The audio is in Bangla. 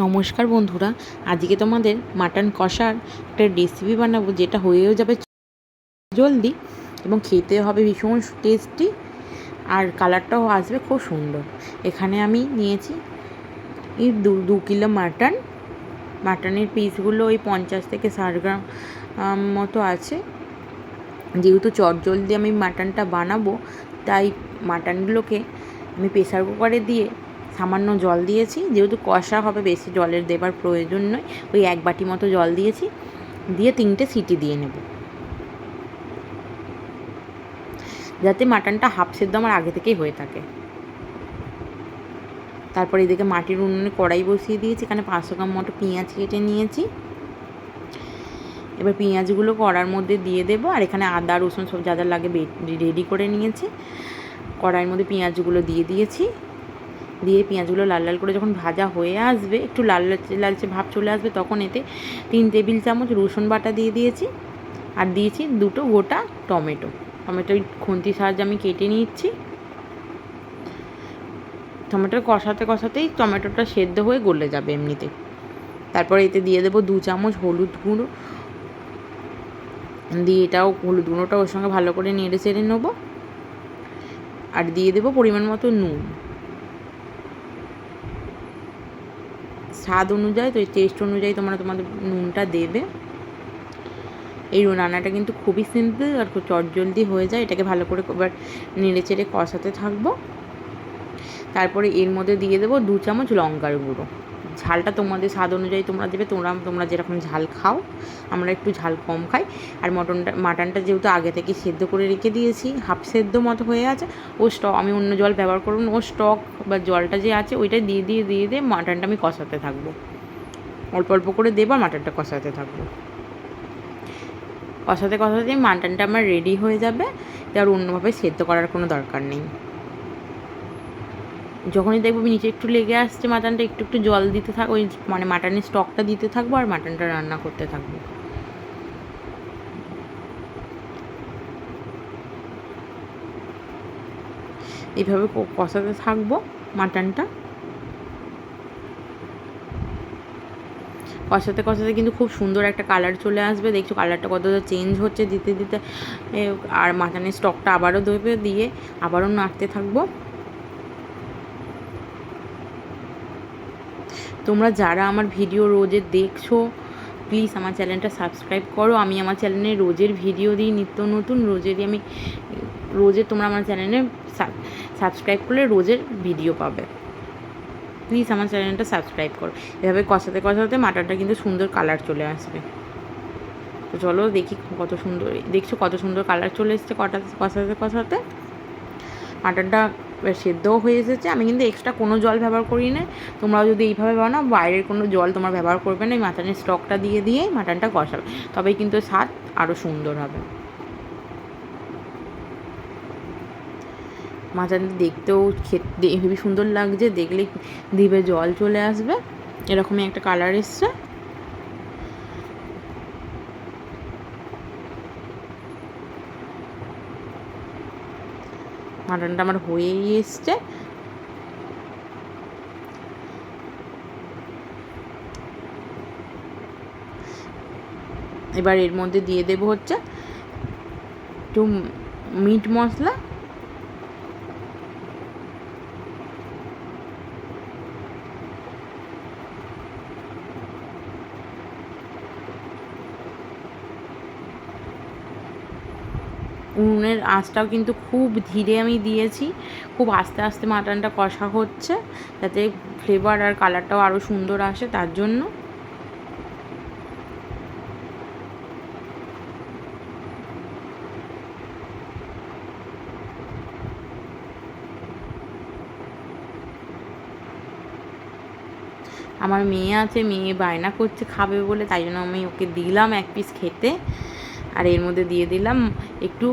নমস্কার বন্ধুরা, আজকে তোমাদের মাটন কষার একটা রেসিপি বানাবো যেটা হয়েও যাবে জলদি এবং খেতে হবে ভীষণ টেস্টি আর কালারটাও আসবে খুব সুন্দর। এখানে আমি নিয়েছি এই দু দু কিলো মাটন মাটনের পিসগুলো ওই পঞ্চাশ থেকে ষাট গ্রাম মতো আছে। যেহেতু চটজলদি আমি মাটনটা বানাবো, তাই মাটনগুলোকে আমি প্রেসার কুকারে দিয়ে সামান্য জল দিয়েছি। যেহেতু কষা হবে, বেশি জলের দেবার প্রয়োজন নয়। ওই এক বাটি মতো জল দিয়েছি। দিয়ে তিনটে সিটি দিয়ে নেব। যাতে মাটনটা হাফ সেদ্ধ আমার আগে থেকেই হয়ে থাকে। তারপর এদিকে মাটির উনুনে কড়াই বসিয়ে দিয়েছি। এখানে পাঁচশো গ্রাম মতো পেঁয়াজ কেটে নিয়েছি। এবার পেঁয়াজগুলো কড়ার মধ্যে দিয়ে দেবো। আর এখানে আদা, রসুন সব যা যা লাগে রেডি করে নিয়েছি। কড়াইয়ের মধ্যে পেঁয়াজগুলো দিয়ে দিয়েছি। দিয়ে পেঁয়াজগুলো লাল লাল করে যখন ভাজা হয়ে আসবে, একটু লাল লালচে ভাব চলে আসবে, তখন এতে তিন টেবিল চামচ রসুন বাটা দিয়ে দিয়েছি। আর দিয়েছি দুটো গোটা টমেটো। টমেটো খুন্তির সাহায্যে আমি কেটে নিচ্ছি। টমেটো কষাতে কষাতেই টমেটোটা সেদ্ধ হয়ে গলে যাবে এমনিতে। তারপরে এতে দিয়ে দেবো দু চামচ হলুদ গুঁড়ো। দিয়ে এটাও, হলুদ গুঁড়োটা ওর সঙ্গে ভালো করে নেড়ে চেড়ে নেব। আর দিয়ে দেবো পরিমাণ মতো নুন। স্বাদ অনুযায়ী, তো টেস্ট অনুযায়ী তোমরা তোমাদের নুনটা দেবে। এই রান্নাটা কিন্তু খুবই সিম্পল আর খুব চটজলদি হয়ে যায়, এটাকে ভালো করে এবার নেড়ে চেড়ে কষাতে থাকব। তারপরে এর মধ্যে দিয়ে দেবো দু চামচ লঙ্কার গুঁড়ো। ঝালটা তোমাদের স্বাদ অনুযায়ী তোমরা দেবে, তোমরা তোমরা যেরকম ঝাল খাও, আমরা একটু ঝাল কম খাই। আর মটনটা, মাটনটা যেহেতু আগে থেকে সেদ্ধ করে রেখে দিয়েছি, হাফ সেদ্ধ মতো হয়ে আছে, ও স্টক, আমি অন্য জল ব্যবহার করব ও স্টক বা জলটা যে আছে ওইটা দিয়ে দিয়ে দিয়ে দিয়ে মাটনটা আমি কষাতে থাকব। অল্প অল্প করে দেবো মাটনটা কষাতে থাকব। কষাতে কষাতে মাটনটা আমার রেডি হয়ে যাবে আর অন্যভাবে সেদ্ধ করার কোনো দরকার নেই। যখনই দেখব নিচে একটু লেগে আসছে মাটনটা, একটু একটু জল দিতে থাক, ওই মানে মাটনের স্টকটা দিতে থাকব আর মাটনটা রান্না করতে থাকব। এইভাবে কষাতে থাকব মাটনটা। কষাতে কষাতে কিন্তু খুব সুন্দর একটা কালার চলে আসবে। দেখছ কালারটা কতটা চেঞ্জ হচ্ছে দিতে দিতে। আর মাটনের স্টকটা আবারও দেবে দিয়ে আবারও নাড়তে থাকব। তোমরা যারা আমার ভিডিও রোজে দেখছ প্লিজ আমার চ্যানেলটা সাবস্ক্রাইব করো। আমি আমার চ্যানেলে রোজের ভিডিও দিই, নিত্য নতুন রোজেরই আমি, রোজে তোমরা আমার চ্যানেলে সাবস্ক্রাইব করলে রোজের ভিডিও পাবে। প্লিজ আমার চ্যানেলটা সাবস্ক্রাইব করো। এভাবে কষাতে কষাতে মাটারটা কিন্তু সুন্দর কালার চলে আসবে। তো চলো দেখি কত সুন্দর, দেখছ কত সুন্দর কালার চলে এসছে কটা কষাতে কষাতে? মাটনটা সেদ্ধও হয়ে এসেছে। আমি কিন্তু এক্সট্রা কোনো জল ব্যবহার করি না। তোমরাও যদি এইভাবে বানাও বাইরের কোনো জল তোমরা ব্যবহার করবে না, এই মাটনের স্টকটা দিয়ে দিয়ে মাটনটা কষাবে। তবেই কিন্তু স্বাদ আরও সুন্দর হবে। মাটনটা দেখতেও খেতে হেবি সুন্দর লাগছে। দেখলে দিবে জল চলে আসবে। এরকমই একটা কালার এসছে। মাটনটা আমার হয়েই এসছে। এবার এর মধ্যে দিয়ে দেবো হচ্ছে একটু মিট মশলা। উনুনের আঁচটাও কিন্তু খুব ধীরে আমি দিয়েছি। খুব আস্তে আস্তে মাটনটা কষা হচ্ছে, যাতে ফ্লেভার আর কালারটাও আরও সুন্দর আসে তার জন্য। আমার মেয়ে আছে, মেয়ে বায়না করছে, খাবে বলে, তাই জন্য আমি ওকে দিলাম এক পিস খেতে। আর এর মধ্যে দিয়ে দিলাম একটু